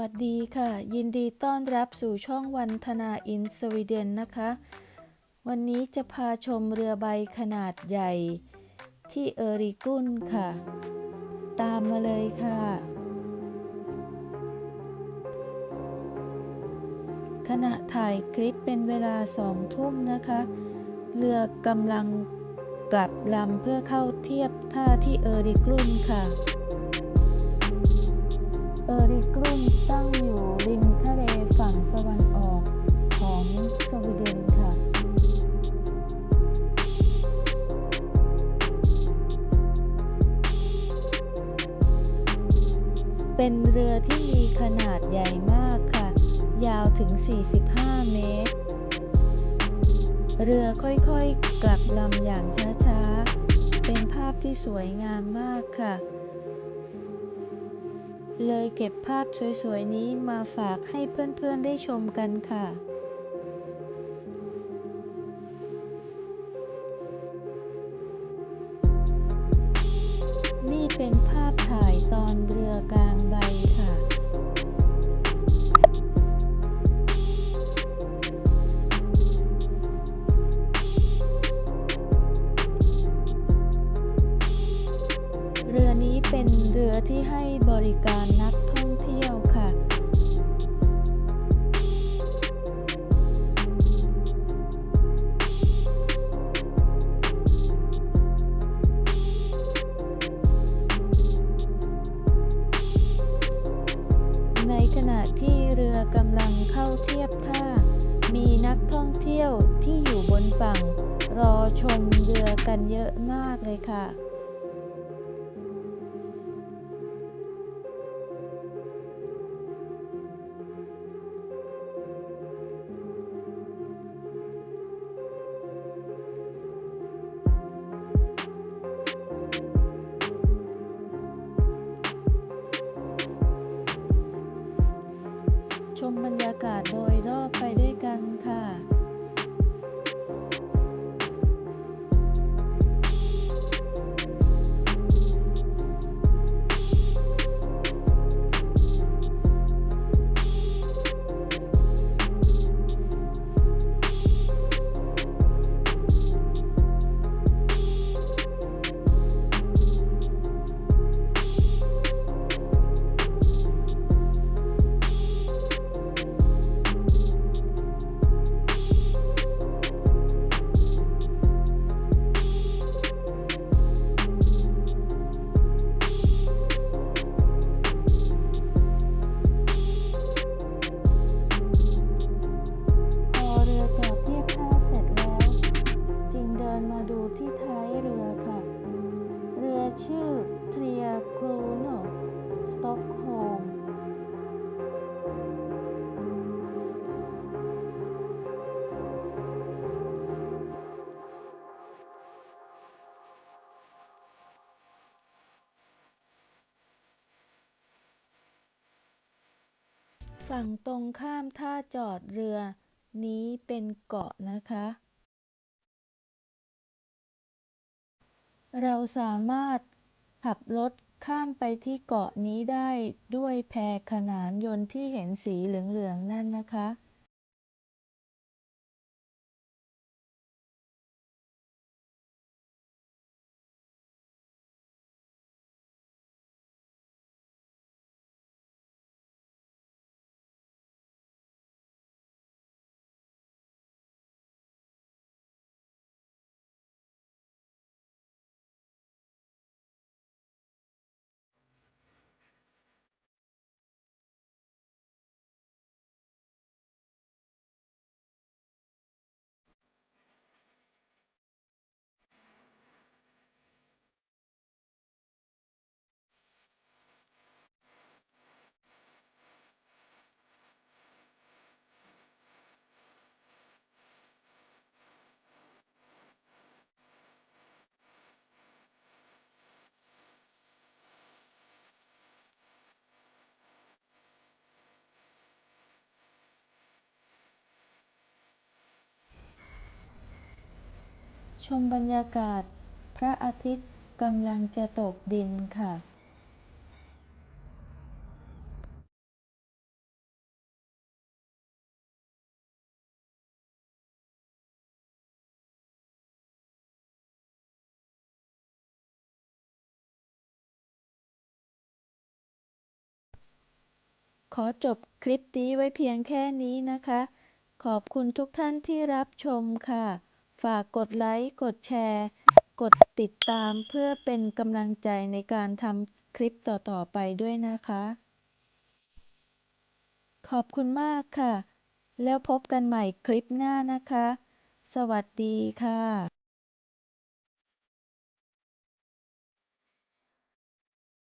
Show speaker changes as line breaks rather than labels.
วัสดีค่ะ ยินดีต้อนรับสู่ช่องวันธนาอินสวีเดนนะคะ วันนี้จะพาชมเรือใบขนาดใหญ่ ที่เอริกุนค่ะ ตามมาเลยค่ะ ขณะถ่ายคลิปเป็นเวลาสองทุ่มนะคะ เรือกำลังกลับลำเพื่อเข้าเทียบท่าที่เอริกุนค่ะ เออริกรุนตั้งอยู่ริมทะเลฝั่งตะวันออกของสวีเดนค่ะ เป็นเรือที่มีขนาดใหญ่มากค่ะ ยาวถึง 45 เมตร เรือค่อยๆ กลับลำอย่างช้าๆ เป็นภาพที่สวยงามมากค่ะ เลยเก็บภาพสวยๆนี้มาฝากให้เพื่อนๆได้ชมกันค่ะนี่เป็นภาพถ่ายตอนเรือกา เป็นเรือที่ให้บริการนักท่องเที่ยวค่ะ ในขณะที่เรือกำลังเข้าเทียบท่า มีนักท่องเที่ยวที่อยู่บนฝั่ง รอชมเรือกันเยอะมากเลยค่ะ มบรรยากาศโดยรอบไปด้วยกัน ฝั่งตรงข้ามท่าจอดเรือ นี้เป็นเกาะนะคะ เราสามารถขับรถข้ามไปที่เกาะนี้ได้ด้วยแพขนานยนต์ที่เห็นสีเหลือง ๆ นั่นนะคะ ชมบรรยากาศ พระอาทิตย์กำลังจะตกดินค่ะขอจบคลิปนี้ไว้เพียงแค่นี้นะคะ ขอบคุณทุกท่านที่รับชมค่ะ ฝากกดไลค์ กดแชร์ กดติดตามเพื่อเป็นกำลังใจในการทำคลิปต่อๆไปด้วยนะคะ ขอบคุณมากค่ะ แล้วพบกันใหม่คลิปหน้านะคะ สวัสดีค่ะ